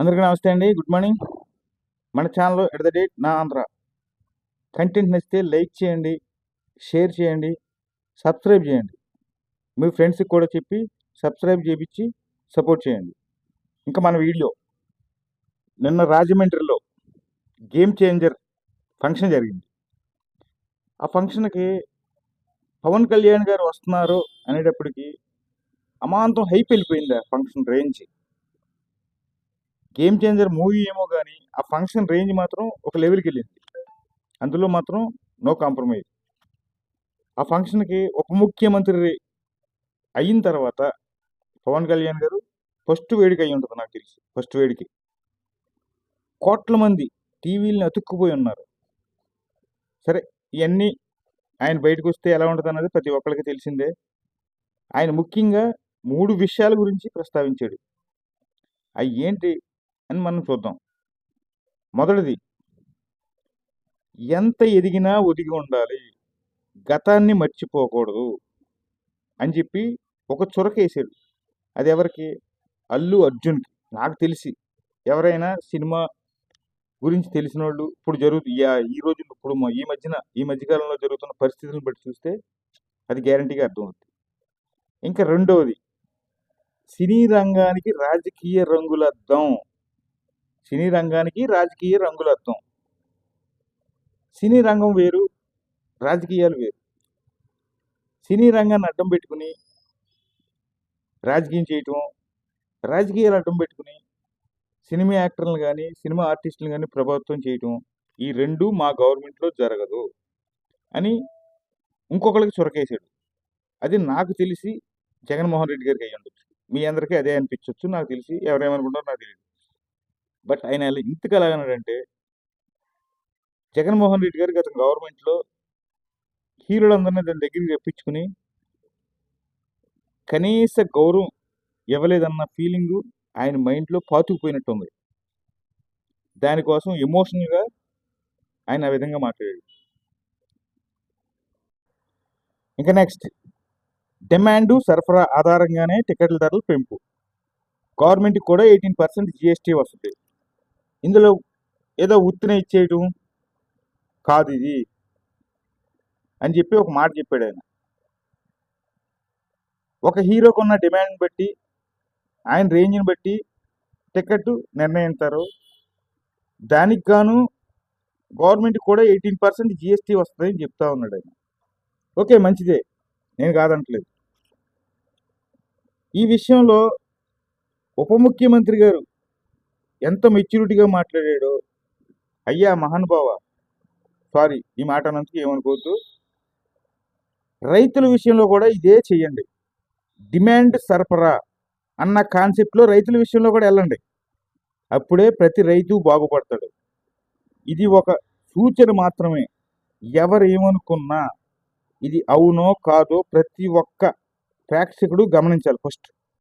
అందరికీ నమస్తే అండి. Good morning. మన ఛానల్ ఎట్ ద డేట్ నా ఆంధ్ర. కంటెంట్ నచ్చితే లైక్ చేయండి షేర్ చేయండి సబ్స్క్రైబ్ చేయండి. మీ ఫ్రెండ్స్కి కూడా చెప్పి సబ్స్క్రైబ్ చేయించి సపోర్ట్ చేయండి. ఇంకా మన వీడియో. నిన్న రాజమండ్రిలో గేమ్ చేంజర్ ఫంక్షన్ జరిగింది. ఆ ఫంక్షన్కి పవన్ కళ్యాణ్ గారు వస్తున్నారు అనేటప్పటికి అమాంతం హైప్ వెళ్ళిపోయింది ఆ function range. Game Changer movie ఏమో కానీ ఆ ఫంక్షన్ రేంజ్ మాత్రం ఒక లెవెల్కి వెళ్ళింది. అందులో మాత్రం నో కాంప్రమైజ్ ఆ ఫంక్షన్కి ఉప ముఖ్యమంత్రి అయిన తర్వాత పవన్ కళ్యాణ్ గారు ఫస్ట్ వేడిక అయి ఉంటుంది నాకు తెలిసి ఫస్ట్ వేడికి. కోట్ల మంది టీవీలని అతుక్కుపోయి ఉన్నారు. సరే ఇవన్నీ ఆయన బయటకు వస్తే ఎలా ఉంటుంది అన్నది ప్రతి ఒక్కరికి తెలిసిందే. ఆయన ముఖ్యంగా మూడు విషయాల గురించి ప్రస్తావించాడు. అవి ఏంటి అని మనం చూద్దాం. మొదటిది ఎంత ఎదిగినా ఒదిగి ఉండాలి. గతాన్ని మర్చిపోకూడదు అని చెప్పి ఒక చురకేసాడు అది ఎవరికి? అల్లు అర్జున్కి. నాకు తెలిసి ఎవరైనా సినిమా గురించి తెలిసిన వాళ్ళు ఇప్పుడు జరుగుతుంది యా- ఈ రోజు ఇప్పుడు ఈ మధ్యన ఈ మధ్యకాలంలో జరుగుతున్న పరిస్థితులను బట్టి చూస్తే అది గ్యారంటీగా అర్థమవుతుంది ఇంకా రెండవది సినీ రంగానికి రాజకీయ రంగులద్దం సినీ రంగానికి రాజకీయ రంగులద్దం సినీ రంగం వేరు రాజకీయాలు వేరు. సినీ రంగాన్ని అడ్డం పెట్టుకుని రాజకీయం చేయటం రాజకీయాలు అడ్డం పెట్టుకుని సినిమా యాక్టర్లు కానీ సినిమా ఆర్టిస్టులు కానీ ప్రభావితం చేయటం ఈ రెండు మా గవర్నమెంట్లో జరగదు అని ఇంకొకరికి చొరకేసాడు అది నాకు తెలిసి జగన్మోహన్ రెడ్డి గారికి అయ్యి ఉండొచ్చు మీ అందరికీ అదే అనిపించవచ్చు నాకు తెలిసి ఎవరేమనుకుంటారో నాకు తెలియదు. బట్ ఆయన ఎలా ఇంతకు ఎలాగన్నాడంటే జగన్మోహన్ రెడ్డి గారు గత గవర్నమెంట్లో హీరోలందరినీ దాని దగ్గరికి తెప్పించుకుని కనీస గౌరవం ఇవ్వలేదన్న ఫీలింగు ఆయన మైండ్లో పాతుకుపోయినట్టుంది. దానికోసం ఎమోషనల్గా ఆయన ఆ విధంగా మాట్లాడాడు. ఇంకా నెక్స్ట్. డిమాండ్ సరఫరా ఆధారంగానే టికెట్ల ధరలు పెంపు. గవర్నమెంట్కి కూడా ఎయిటీన్ పర్సెంట్ జిఎస్టీ వస్తుంది. ఇందులో ఏదో ఉత్తిన ఇచ్చేయటం కాదు ఇది అని చెప్పి ఒక మాట చెప్పాడు ఆయన. ఒక హీరోకు ఉన్న డిమాండ్ బట్టి ఆయన రేంజ్ని బట్టి టికెట్ నిర్ణయిస్తారు దానికి గాను గవర్నమెంట్ కూడా ఎయిటీన్ పర్సెంట్ జిఎస్టీ వస్తుందని చెప్తా ఉన్నాడు ఆయన. ఓకే మంచిదే. నేను కాదంటలేదు. ఈ విషయంలో ఉప ముఖ్యమంత్రి గారు ఎంత మెచ్యూరిటీగా మాట్లాడాడో. అయ్యా మహానుభావ సారీ ఈ మాట అన్నందుకు ఏమనుకోవద్దు. రైతుల విషయంలో కూడా ఇదే చేయండి. డిమాండ్ సరఫరా అన్న కాన్సెప్ట్లో రైతుల విషయంలో కూడా వెళ్ళండి. అప్పుడే ప్రతి రైతు బాగుపడతాడు. ఇది ఒక సూచన మాత్రమే. ఎవరు ఏమనుకున్నా ఇది అవునో కాదో ప్రతి ఒక్క ప్రేక్షకుడు గమనించాలి ఫస్ట్.